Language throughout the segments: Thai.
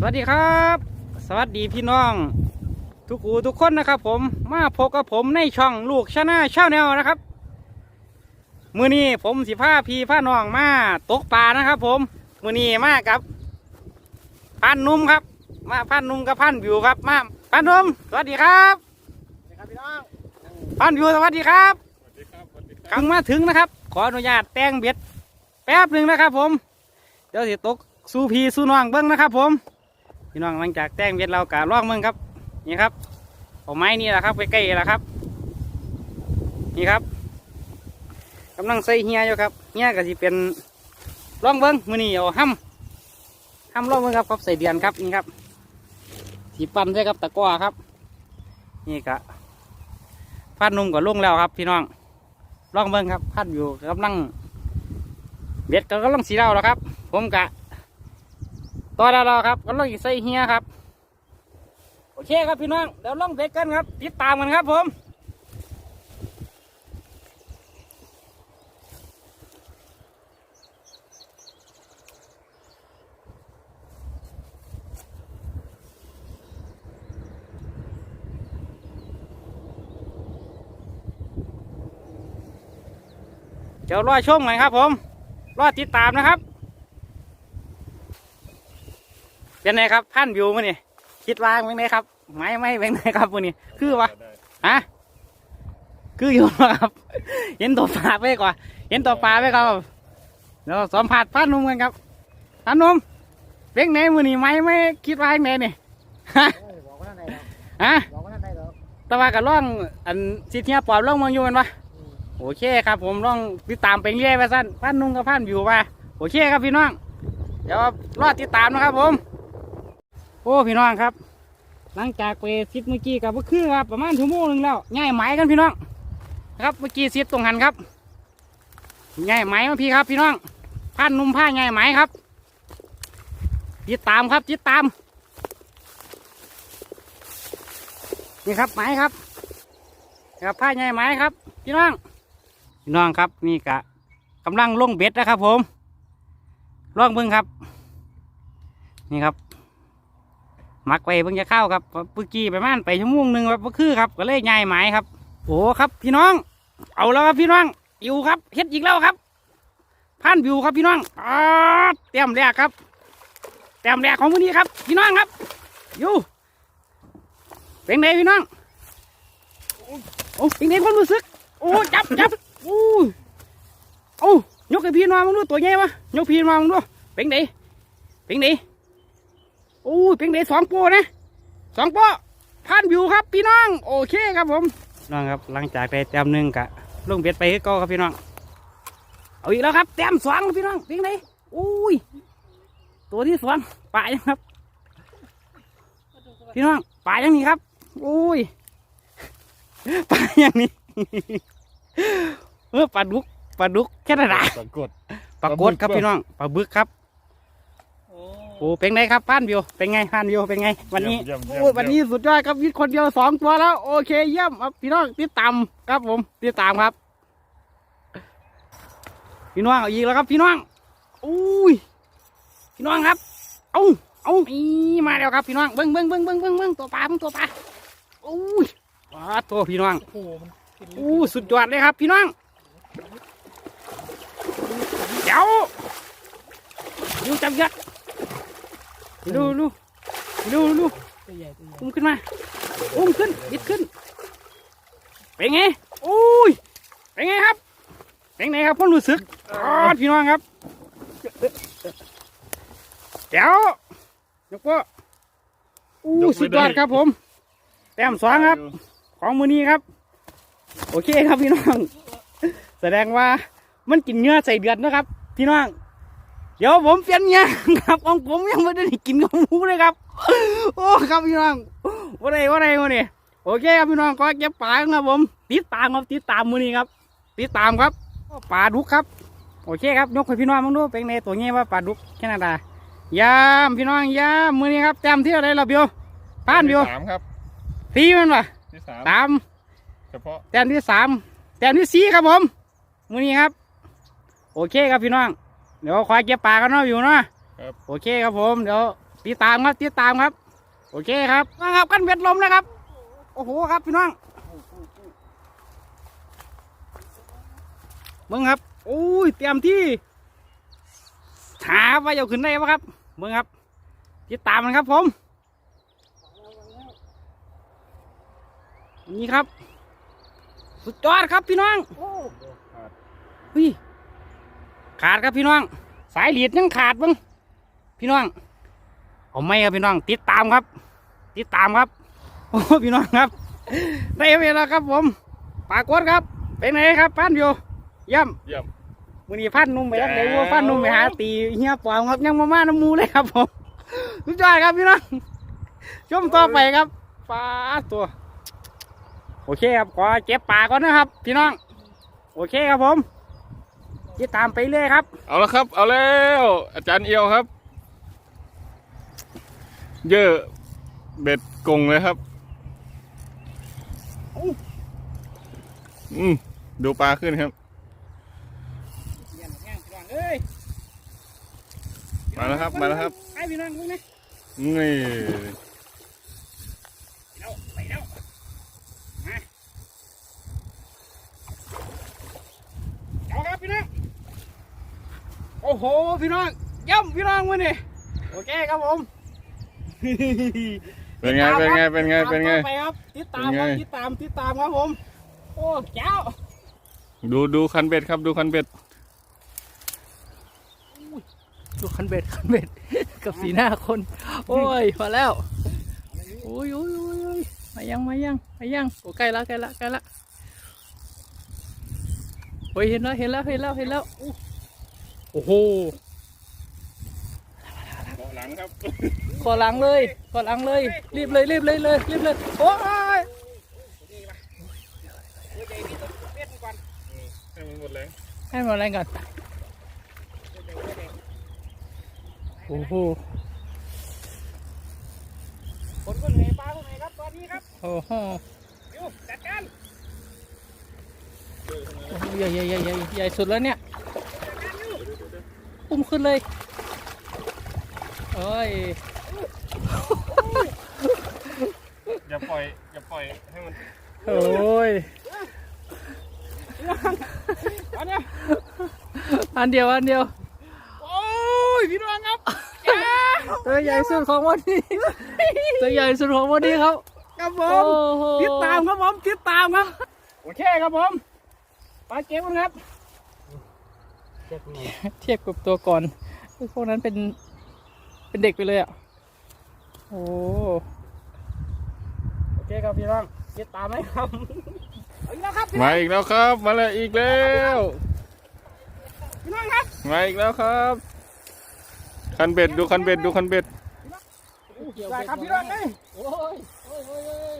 สวัสดีครับ สวัสดีพี่น้อง ทุกอูทุกคนนะครับผมมาพบกับผมในช่องลูกชนะชาแนลนะครับมือนี้ผมสิพาพี่พาน้องมาตกปลานะครับผมมือนี้มากับพันนุ่มครับ มาพันนุ่มกับพันวิวครับมาพันนุ่มสวัสดีครับครับพี่น้องพันวิวสวัสดีครับสวัสดีครับสวัสดีคถึงมาถึงนะครับ ขออนุญาตแต่งเบ็ดแป๊บหนึ่งนะครับผมเดี๋ยวสิตกสู้พี่สู้น้องเบิ้งนะครับผม พี่น้องหลังจากแต่งเบ็ดเรากะล่องเบิ้งครับ นี่ครับเอาไม้นี่แหละครับใกล้ๆแหละครับ นี่ครับกำลังใส่เฮียอยู่ครับเฮียก็สิเป็นล่องเบิ้งมือนี่เอาห้ำห้ำล่องเบิ้งครับครับใส่เดือนครับนี่ครับสีปันใช่ครับตะก้อครับ นี่กะพัดนุ่มก็ลงแล้วครับ พี่น้องล่องเบิ่งครับพัดอยู่กำลังเบ็ดก็กำลังสีเราแล้วครับ ผมกะ ต่อแล้วเราครับกำลังอีใส่เฮียครับ โอเคครับพี่น้องเดี๋ยวลองเบ็ดกันครับ ติดตามกันครับผมเดี๋ยวรอชมกันครับผม รอติดตามนะครับ เป็นไงครับท่านวิวมั้นี่คิดว่าเป็นไงครับไม้ไม่เป็นไงครับมื้อนี้คือวะฮะคืออยู่ครับ เห็นตัวปลาไปกว่า เห็นตัวปลาไปครับเดี๋ยวสัมผัสพันนุ่มกันครับพันนุ่มเป็นไงมือนี่ไม่ไม่คิดว่าเป็นไงนี่ฮะเอ้ยบอกว่าท่านใดหรอกฮะบอกว่าท่านใดหรอกแตะว่ากับร่องอันสิเทียปอบร่องเมืองอยู่แมันปะอืมโอเคครับ ผมร่องติดตามไปเรื่อยไปสั้นพันนุ่มกับพันวิวมาโอเคครับพี่น้องเดี๋ยวรอติดตามนะครับผม โอ้พี่น้องครับ หลังจากไปซิดเมื่อกี้กับเมื่อคืนครับประมาณชั่วโมงหนึ่งแล้วง่ายไหมกันพี่น้องครับเมื่อกี้ซิดตรงหันครับง่ายไหมมาพี่ครับ พี่น้องพันนุ่มผ้าง่ายไหมครับติดตามครับติดตามนี่ครับไหมครับครับผ้าง่ายไหมครับ พี่น้องพี่น้องครับนี่กะกำลังลงเบ็ดนะครับ ผมลองเบิ้งครับ นี่ครับ มักไปเพิ่งจะเข้าครับเมื่อกี้ประมาณไปชั่วโมงหนึ่งครับก็คือครับก็เลยย้ายหมายครับ โอ้ครับพี่น้อง เอาแล้วครับพี่น้องอยู่ครับเฮ็ดอีกแล้วครับพันวิวครับพี่น้องเต็มแรกครับเต็มแรกของวันนี้ครับ พี่น้องครับอยู่เป็นไงพี่น้องโอ้เป็นไงความรู้สึกโอ้จับจับโอ้โอ้ยกให้พี่น้องมึงดูตัวใหญ่ปะยกพี่น้องมึงดูเป็นไงเป็นไง อ้ยเป็นเดสองโปนะสองโปพันวิวครับ พี่น้อง โอเคครับผมน้องครับหลังจากได้แต้มหนึ่งกะลงเบ็ดไปก็ครับพี่น้อง เอาอีกแล้วครับแต้มสองพี่น้องเป็นไงโอ้ยตัวที่สองปลายังครับ พี่น้องปลายังนี่ครับโอ้ยปลายังนี่เออปลาดุกปลาดุกแค่นั้นละปรากฏปลากดครับพี่น้องปลาบึกครับ โอ้เป็นไงครับพันวิวเป็นไงพันวิวเป็นไง วันนี้เยี่ยมเยี่ยมโอ้ยวันนี้สุดยอดครับวิทย์คนเดียวสองตัวแล้ว โอเคเยี่ยมครับพี่น้องติดตามครับผมติดตามครับ พี่น้องเอาอีกแล้วครับ พี่น้องอุ้ยพี่น้องครับ เอาเอาอีมาแล้วครับพี่น้องเบิ้งเบิ้งเบิ้งเบิ้งเบิ้งเบิ้งตัวปลาเบิ้งตัวปลาอุ้ยปลาตัวพี่น้อง โอ้โหมันกินอู้สุดยอดเลยครับ พี่น้อง เดี๋ยวดูจับยัด ดูดูดูดูตัวใหญ่ตัวใหญ่อุ้มขึ้นมา อุ้มขึ้นบิดขึ้น เป็นไงอุ้ย เป็นไงครับ เป็นไงครับพ่อรู้สึกอ๋อพี่น้องครับ เดี๋ยวยกโป้อู้สุดยอดครับผม แต้มสองครับ ของมือนี้ครับ โอเคครับพี่น้อง แสดงว่ามันกินเนื้อใส่เดือดนะครับ พี่น้อง เดี๋ยวผมเปลี่ยนเนื้อครับของผมยังไม่ได้กินของหมูเลยครับ โอ้ครับพี่น้องว่าไรว่าไรวะนี่โอเคครับพี่น้องก็เก็บปลาครับผมติดตามครับติดตามมือนี้ครับติดตามครับปลาดุกครับ โอเคครับยกให้พี่น้องมึงดูเป็นในตัวเงี้ยว่าปลาดุกแค่นั้นดายามพี่น้องยามมือนี้ครับแต้มที่อะไรเราเบียวผ่านเบียวสามครับสี่มันวะที่สามสามเฉพาะแต้มที่สามแต้มที่สี่ครับผมมือนี้ครับ โอเคครับพี่น้อง เดี๋ยวควายเก็บปลากันเนาะอยู่เนาะโอเคครับผมเดี๋ยวติดตามครับติดตามครับ โอเคครับนะครับกันเบ็ดลมนะครับ โอ้โหครับพี่น้องเบิ้งครับโอ้ยเตรียมที่หาว่าจะขึ้นได้ปะครับเบิ้งครับติดตามมันครับผมนี่ครับ สุดยอดครับพี่น้องโอ้เฮ้ย ขาดครับพี่น้อง สายหลีดยังขาดบ้างพี่น้อง เอาไม่ครับพี่น้อง ติดตามครับ ติดตามครับ โอ้พี่น้องครับ ได้เวลาครับผม ปากวดครับ เป็นไงครับพันอยู่ย่เยี่ยมำมือนี้พันนุ่มไปแล้วเดี๋ยวว่าพันนุ่มไปหาตีเฮียปอมครับยังมาม่าน้ำมูเลยครับผมสุดยอดครับพี่น้องชมต่อไปครับปลาตัว โอเคครับขอเก็บปลาก่อนนะครับ พี่น้อง โอเคครับผม ติดตามไปเรื่อยครับ เอาละครับ เอาแล้ว อาจารย์เอียวครับ เยอะเบ็ดกงเลยครับ อืมดูปลาขึ้นครับมาแล้วครับ มาแล้วครับให้พี่น้องดูนะนี่ไปแล้วไปแล้วมาเอาครับพี่น้อง โอ้โหพี่น้องย่ำพี่น้องวันนี้โอเคครับผมเป็นไงเป็นไงเป็นไงเป็นไงติดตามต่อไปครับติดตามครับเป็นไงติดตามติดตามครับผม โอ้เจ้า ดูดูคันเบ็ดครับดูคันเบ็ดดูคันเบ็ดคันเบ็ดกับสีหน้าคน โอ้ยพอแล้วโอ้ยโอ้ยโอ้ยโอ้ยมายังมายังมายังโอ้ใกล้ละใกล้ละใกล้ละโอ้ยเห็นแล้วเห็นแล้วเห็นแล้วเห็นแล้ว อู้โอ้โหหลังครับขอหลังเลยขอหลังเลย รีบเลยรีบเลยเลยรีบเลยโอ้ยให้มันหมดเลยให้มาอะไรก่อนโอ้โหคนคนไหนปลาคนไหนครับตอนนี้ครับโอ้โหเดี๋ยวจัดการโอ้โหใหญ่ใหญ่ใหญ่ใหญ่ใหญ่สุดแล้วเนี่ย อุ้มขึ้นเลยโอ้ย อย่าปล่อย อย่าปล่อยให้มันโอ้ยตอนนี้อันเดียวอันเดียว โอ้ยพี่น้องครับตัวใหญ่สุดของวันนี้ ตัวใหญ่สุดของวันนี้ครับ ครับผโอ้มโหติดตามครับผมติดตามครับ โอเคครับผมปลาเก็บกันครับ เทียบกับตัวก่อนพวกนั้นเป็นเป็นเด็กไปเลยอะ โอ้โอเคครับพี่น้องติดตามไหมครับเอาอีกแล้วครับมาอีกแล้วครับ มาเลยอีกแล้วพี่น้องครับมาอีกแล้วครับคันเบ็ดดูคันเบ็ดดูคันเบ็ดได้ครับพี่น้องเลยโอ้ยโอ้ยโอ้ย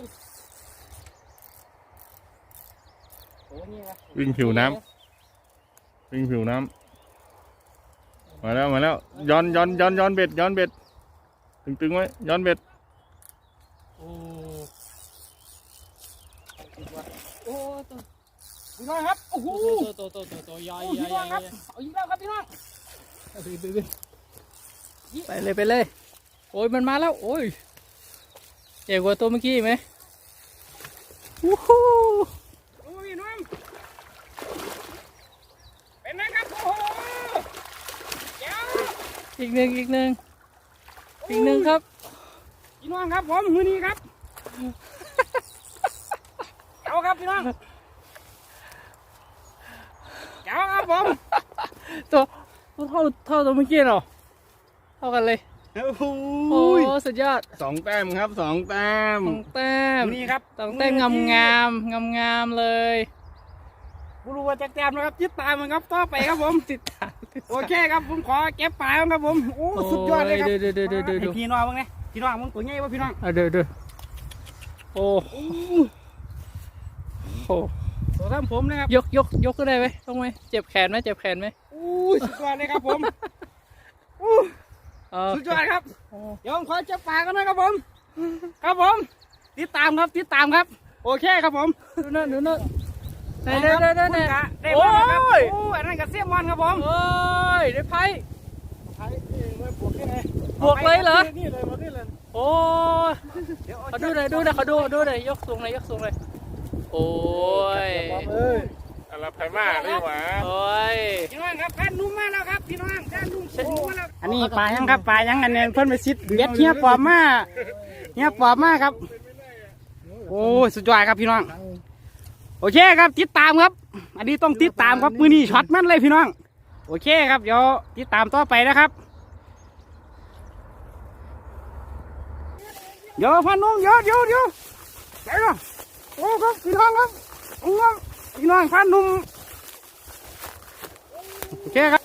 วิ่งผิวน้ำวิ่งผิวน้ำ มาแล้วมาแล้วย้อนย้อนย้อนย้อนเบ็ดย้อนเบ็ดตึงตึงไว้ย้อนเบ็ดโอ้โอ้ตัวพี่น้องครับโอ้โหตัวตัวตัวตัวตัวใหญ่ใหญ่ใหครัญ่บเอาอีกแล้วครับพี่น้องไปเลยไปเลยโอ้ยมันมาแล้วโอ้ยใหญ่กว่าตัวเมื่อกี้ไหมวู้ฮู้ โอ้พี่น้องเป็นไงครับโอ้โหเจ้า อีกหนึ่งอีกหนึ่งอีกหนึ่งครับพี่น้องครับผมมือนี้ครับ เอาครับพี่น้องเจ้าครับผมตัวตัวเท่าเท่าตัวเมื่อกี้เหรอเท่ากันเลยโอ้โหโอ้สุดยอดสองแต้มครับสองแต้มสองแต้มนี่ครับสองแต้มงามงามงามงามๆเลยผู้รู้ว่าจะแต้มนะครับยึดตามมันครับต่อไปครับผมติดตาม โอเคครับผมขอเก็บปลายครับผมโอ้สุดยอดเลยครับโอ้ยเดี๋ยวเดี๋ยวเดี๋ยวเดี๋ยวเดี๋ยวให้พี่น้องมึงไงพี่น้องมึงตัวใหญ่ป่ะพี่น้องเอาเดี๋ยวเดี๋ยวโอ้โหตัวทำผมนะครับยกยกยกก็ได้ไหมต้องไหมเจ็บแขนไหมเจ็บแขนไหมอู้สุดยอดเลยครับผมอู้เออสุดยอดครับโอ้เดี๋ยวผมขอเจ็บปลายกันนะครับผม ครับผม ติดตามครับติดตามครับ โอเคครับผมดูนั่นดูนั่น ไหนไหนไหนไหนไหนได้โอ้มาแล้วครับยโอ้อันนั้นกับเสียมอนครับผมโอ้ยได้ไพ่บวกเลยเหรอนี่เลยบวกนี่เลยโอ้ยเขาดูหน่อยดูหน่อยเขาดูดูหน่อยยกสูงเลยยกสูงเลยโอ้ยอะไรไพมาได้หวะโอ้ยพี่น้องครับพันนุ่มมาแล้วครับพี่น้องพันนุ่มเสร็จมาแล้วอันนี้ปลายังครับปลายังอันนี้เพิ่นไปซิดเบ็ดเฮียปลอมมาเฮียปลอมมาครับ โอ้ยสุดยอดครับพี่น้อง โอเคครับติดตามครับ อันนี้ต้องติดตามครับมือนี้ช็อตแมันเลยพี่น้อง โอเคครับเดี๋ยวติดตามต่อไปนะครับเดี๋ยวพันนุ่มเดี๋ยวเดี๋ยวเดี๋ยวไปก่อนโอ้ครับพี่น้องครับโอ้ครับพี่น้องพันนุ่มโอเคครับ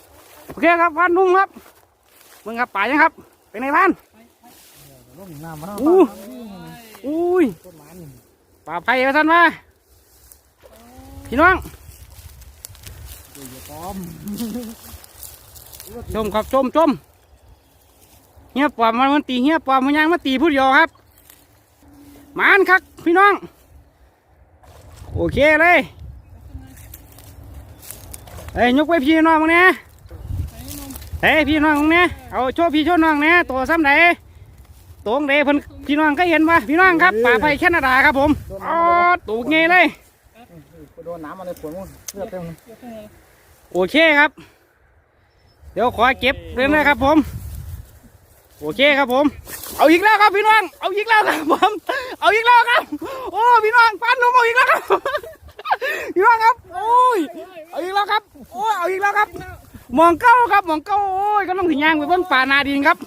โอเคครับพันนุ่มครับมึงครับป่ายังครับเป็นไงพันอู้อุ้ยป่าไผ่มาท่านมา พี่น้องชมครับชมชมเฮียปอมมันมันตีเฮียปอมมันยังมาตีผู้เดียวครับหมานครับพี่น้อง โอเคเลยเอ้ยยกไว้พี่น้องมึงเนี่ยเฮ้ยพี่น้องมึงเนี่ยเอาโชว์พี่โชว์น้องเนี่ยตัวซ้ำไหนตัวงเดเพิ่นพี่น้องก็เห็นว่าพี่น้องครับป่าไผ่แคนาดาครับผมอ๋อตูกเงยเลย โดนน้ำอะไรปวดมั้งเลือดเต็มโอเคครับ เดี๋ยวขอเก็บเลยนะครับผม โอเคครับผม เอาอีกแล้วครับพี่น้อง เอาอีกแล้วครับผม เอาอีกแล้วครับ โอ้พี่น้องฟันหนุ่มเอาอีกแล้วครับ พี่น้องครับ โอ้ย เอาอีกแล้วครับ โอ้ยเอาอีกแล้วครับ มองเก้าครับมองเก้าโอ้ยก็ต้องถึงยางไปเบิ่งป่านาดินครับ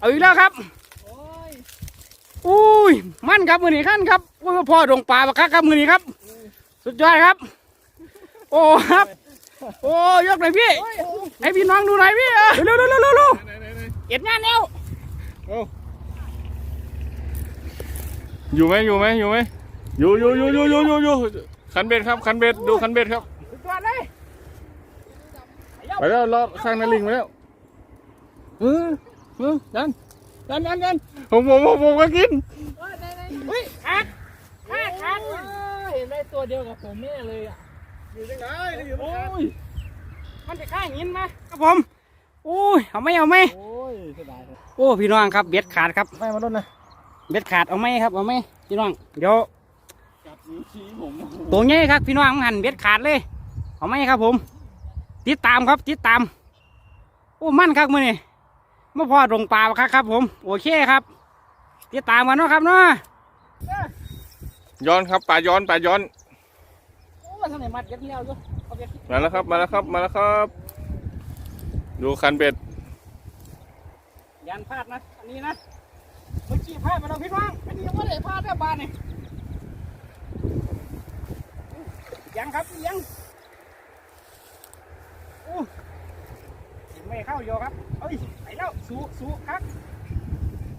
เอาอีกแล้วครับอุ้ย มั่นครับมือนี้ขั้นครับโอ้ยพ่อดงป่าบักคักครับมือนี้ครับ สุดยอดครับ โอ้ครับ โอ้ยกหน่อยพี่ ให้พี่น้องดูหน่อยพี่เออเร็วเร็วเร็วเร็วเร็วเก็บงานแล้วอยู่ไหมอยู่ไหมอยู่ไหมอยู่อยู่อยู่อยู่อยู่อยู่อยู่คันเบ็ดครับคันเบ็ดดูคันเบ็ดครับสุดยอดเลยไปแล้วรอดข้างนาลิงไปแล้วเออเออดันดันดันดันผมผมผมผมก็กินอุ้ยขาดขาดขาดเห็น ได้ตัวเดียวกับผมเนี่ยเลยอะโอ้ยมันจะฆ่าหินมาครับผมโอ้ยเอาไหมเอาไหมโอ้ยเสียดายโอ้พี่น้องครับเบ็ดขาดครับไม่มาโดนนะเบ็ดขาดเอาไหมครับเอาไหมพี่น้องเดี๋ยวตัวใหญ่ครับพี่น้องมันหันเบ็ดขาดเลยเอาไหมครับผม ติดตามครับติดตาม โอ้มั่นครับมือนี่มาพอดงป่าครับครับผมโอเคครับติดตามกันเนาะครับเนาะ ย้อนครับป่าย้อนป่าย้อนโอ้ทำไมมัดเบ็ดเลี้ยวอยู่เอาเบ็ดมาแล้วครับมาแล้วครับมาแล้วครับ ดูคันเบ็ดยันพลาดนะอันนี้นะเมื่อกี้พลาดไปแล้วพี่น้องอันนี้ยังไม่ได้พลาดแค่บานนี่ยังครับยังโอ้ยังไม่เข้าโยครับเอ้ยไปแล้วสู้สู้ครับ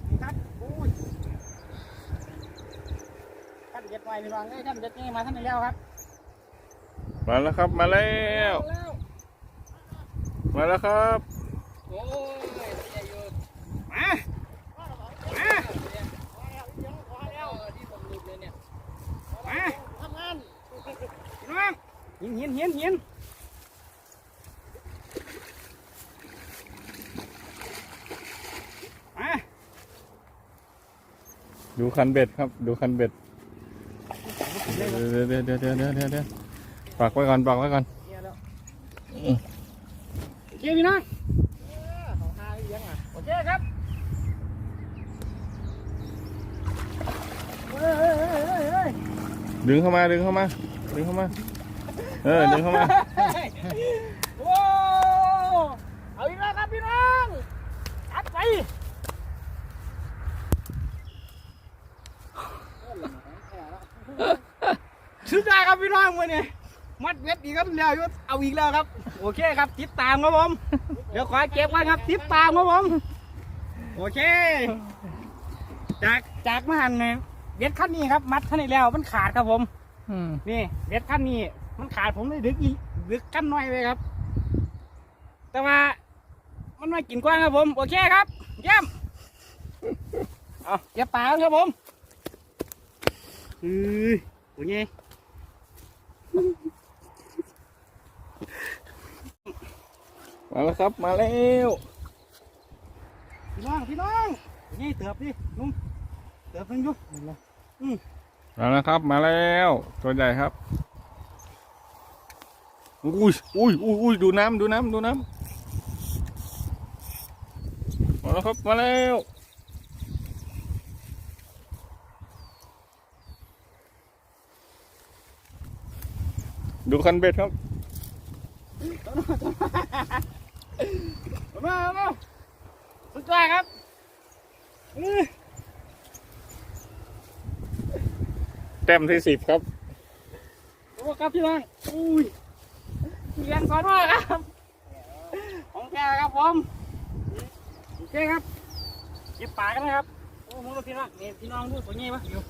นี่ครับโอ้ยท่าน เด็ดไว้พี่น้องเอ้ยท่านเด็ดนี่มาท่านนี้แล้วครับมาแล้วครับมาแล้ว มาแล้วครับโอ้ยใหญ่อยู่มามาที่ผมหลุดเลยเนี่ยมาทำงานพี่น้องหินหินหินหินมาดูคันเบ็ดครับ ดูคันเบ็ด เดี๋ยวเดี๋ยวเดี๋ยวเดี๋ยวเดี๋ยวเดี๋ยวปักไว้ก่อนปักไว้ก่อนเกียร์พี่น้อยเขาหาเลี้ยงอะโอเคครับดึงเข้ามาดึงเข้ามาดึงเข้ามาเออดึงเข้ามาว้าวเอาอีกแล้วครับพี่น้องอัดไปเสุดยอดครับพี่น้องวันนี้มัดเว็ดอีกครับเดียวยุทธเอาอีกแล้วครับ โอเคครับติดตามครับผม เดี๋ยวขอเก็บไว้ครับติดตามครับผม โอเค จากจากมหันเนี่ยเบ็ดขั้นนี้ครับ มัดขั้นนี้แล้วมันขาดครับผม อืมนี่เบ็ดขั้นนี้ มันขาดผมเลยดึกอีดึกขั้นน้อยเลยครับ แต่ว่า มันไม่กินกว้างครับผม โอเคครับเยี่ยมเอาเก็บปลาครับผมอือโอเค มาแล้วครับมาแล้วพี่น้องพี่น้องนี่เติบดินุ่มเติบนึงอยู่มาแล้วครับมาแล้วตัวใหญ่ครับอุ้ยอุ้ยอุ้ยอุ้ยดูน้ำดูน้ำดูน้ำมาแล้วครับมาแล้ว ดูคันเบ็ดครับมามาสุดยอดครับอื้อแต้มที่สิบครับโอ้ครับพี่น้องอุ้ยเรียนก่อนว่าครับ ของแกครับผมโอเคครับเก็บปลากันนะครับ โอ้โหพี่น้องนี่พี่น้องดูตัวนี้ปะอยู่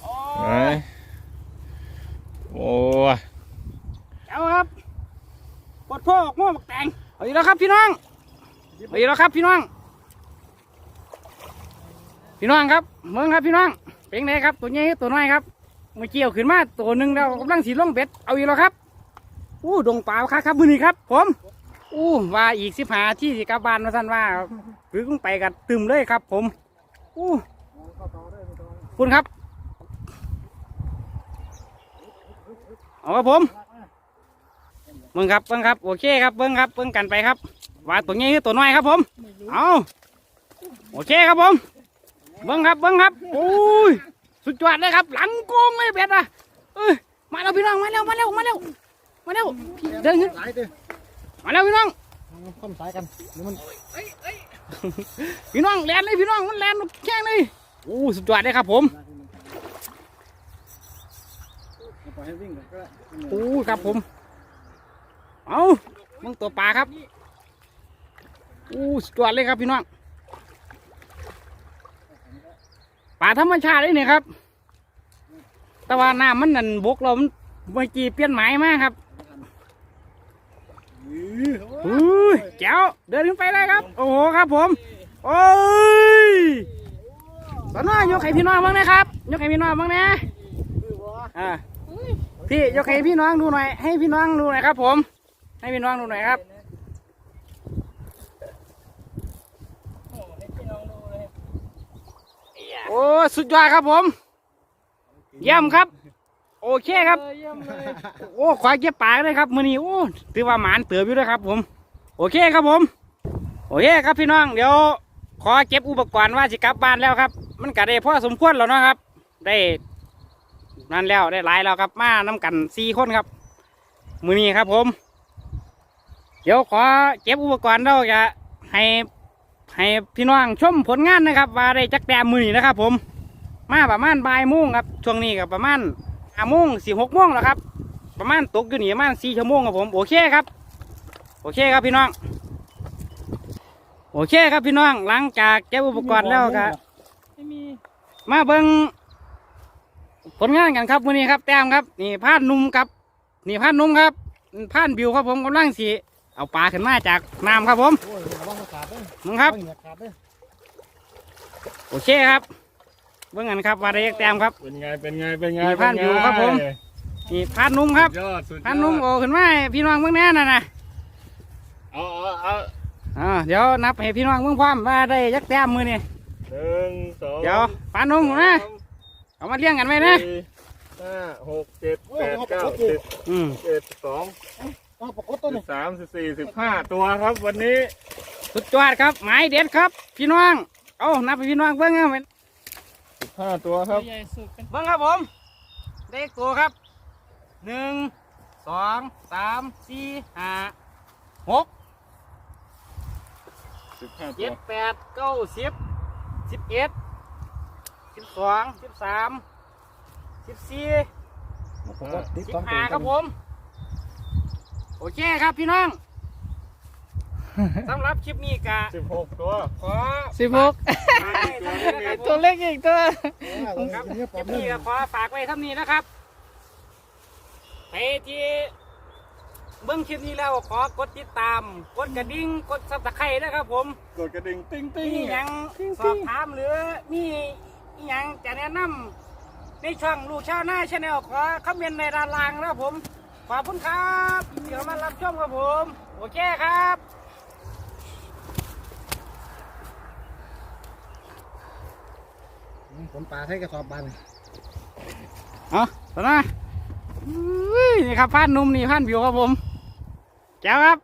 โอ้ไหนย โอ้ยเอาครับปวดพ่อออกหม้อบักแตงเอาอีกแล้วครับพี่น้องเอาอีกแล้วครับพี่น้อง พี่น้องครับเมืองครับพี่น้องเป็นไงครับตัวใหญ่ตัวน้อยครับเมื่อกี้เอาขึ้นมาตัวหนึ่งแล้วกำลังสีล่องเบ็ดเอาอีกแล้วครับอู้ดงเปล่าครับครับมือนี้ครับ ผมอู้ว่าอีกสิบหาที่สิกลับานมาสั่นว่าหรือต้องไปกันตึมเลยครับ ผมอู้คุณครับ เอาครับผมเบิ้งครับเบิ้งครับโอเคครับเบิ้งครับเบิ้งกันไปครับว่าตัวใหญ่คือตัวน้อยครับผมเอาโอเคครับผมเบิ้งครับเบิ้งครับโอ้ยสุดยอดเลยครับ หลังโกงเลยเบ็ดอะเอ้ยมาแล้วพี่น้องมาแล้วมาแล้วมาแล้วมาแล้วพี่เดินขึ้นสายเด้อมาแล้วพี่น้องข้ามสายกันเดี๋ยวมันพี่น้องแลนเลยพี่น้องมันแลนแข้งเลยโอ้สุดยอดเลยครับผม ปล่อยให้วิ่งก่อนก็ได้โอ้ครับผม เอามึงตัวปลาครับโอ้สุดยอดเลยครับพี่น้องปลาธรรมชาติเลยเนี่ยครับ แต่ว่าน้ำมันนั่นบกเรามันเมื่อกี้เปลี่ยนหมายมากครับอุ้ยแจ๋วเดินขึ้นไปเลยครับ โอ้โหครับผม โอ้ยสนอยกให้พี่น้องบ้างนะครับ ยกให้พี่น้องบ้างนะอ่า พี่ยกให้พี่น้องดูหน่อย ให้พี่น้องดูหน่อยครับ ผม ให้พี่น้องดูหน่อยครับโอ้สุดยอดครับผม เยี่ยมครับ โอเคครับ โอ้ควายเก็บปลาเลยครับมือนี้โอ้ถือว่าหมานเติบอยู่ด้วยครับ ผม โอเคครับผม โอเคครับพี่น้องเดี๋ยวขอเก็บอุปกรณ์ว่าสิกลับบ้านแล้วครับ มันก็ได้พอสมควรแล้วนะครับ ได้ นั่นแล้วได้หลายแล้วครับมาน้กันสี่คนครับ มือนี้ครับผม เดี๋ยวขอเก็บอุปกรณ์แล้วจะให้ให้พี่น้องชมผลงานนะครับ ว่าได้จักแต้มมือนี้นะครับ ผม มาประมาณบ่ายโมงครับช่วงนี้ก็ประมาณห้าโมงสี่หกโมงแล้วครับ ประมาณตกอยู่นี่ประมาณสี่ชั่วโมงครับผมโอเคครับ โอเคครับพี่น้อง โอเคครับพี่น้องหลังจากเก็บอุปกรณ์แล้วก็ไม่มีมาเบิ้ง ผลงานกันครับวันนี้ครับ แต้มครับนี่พานหนุ่มครับ นี่พานหนุ่มครับพานบิวครับผมกำลังสีเอาปลาขึ้นมาจากน้ำครับผมโอ้ยระวังมันขาดเด้อมึงครับระวังเหยียบขาดเด้อโอเคครับเบิ้งกันครับว่าได้จักแต้มครับเป็นไงเป็นไงเป็นไงมีพานอยู่ครับผมนี่พานหนุ่มครับสุดยอดสุดยอดพานหนุ่มโอ้ขึ้นมาให้พี่น้องเบิ้งแน่น่ะนะเอาเอาเอาอ่าเดี๋ยวนับให้พี่น้องเบิ้งพร้อมว่าได้จักแต้มมือนี่หนึ่งสองเดี๋ยวพานหนุ่มนะ เอามาเลี้ยงกันไว้นะสี่ห้าหกเจ็ดแปดเก้าสิบอืมเจ็ดสองเอาปรากฏตัวสินี้บสามสิบสี่สิบห้าตัวครับวันนี้สุดยอดครับหมายเด็ดครับ พี่น้องเอานับให้พี่น้องเบิ้งเอาไว้สิบห้าตัวครับใหญ่สุดเป็นเบิ้งครับผมเลขตัวครับหนึ่งสองสามสี่ห้าหก สิบห้าตัเจ็วดแปดเก้าสิบสิบเอ็ด สิบสองสิบสามสิบสี่ปรากฏติดสิบสองตัวห้าครับผม โอเคครับพี่น้องสำหรับคลิปนี้กะสิบหกตัวขอสิบหกฝากไว้เท่านี้นะครับผตัวมเล็กอีกตัว ครับเนี้ยคปลอลิมปเนื้นี้อก็ขอฝากไว้เท่านี้นะครับไปที่เบิ้งคลิปนี้แล้วขอกดติดตาม กดกระดิ่งกดซับสไครต์นะครับผม กดกระดิ่ง ติ้งติ้งมีหยังสอบถามหรือมี อีหยังจะแนะนำในช่องลูกชาวหน้าชาแนลขอคอมเมนต์ในด้านล่างนะผม ขอบคุณครับเดี๋ยวมารับชมครับผม โอเคครับผมปลาให้กระสอบบันเอาตอนนะนี่ครับผ่านนุ่มนี่ผ่านผิวครับผมแจ้วครับ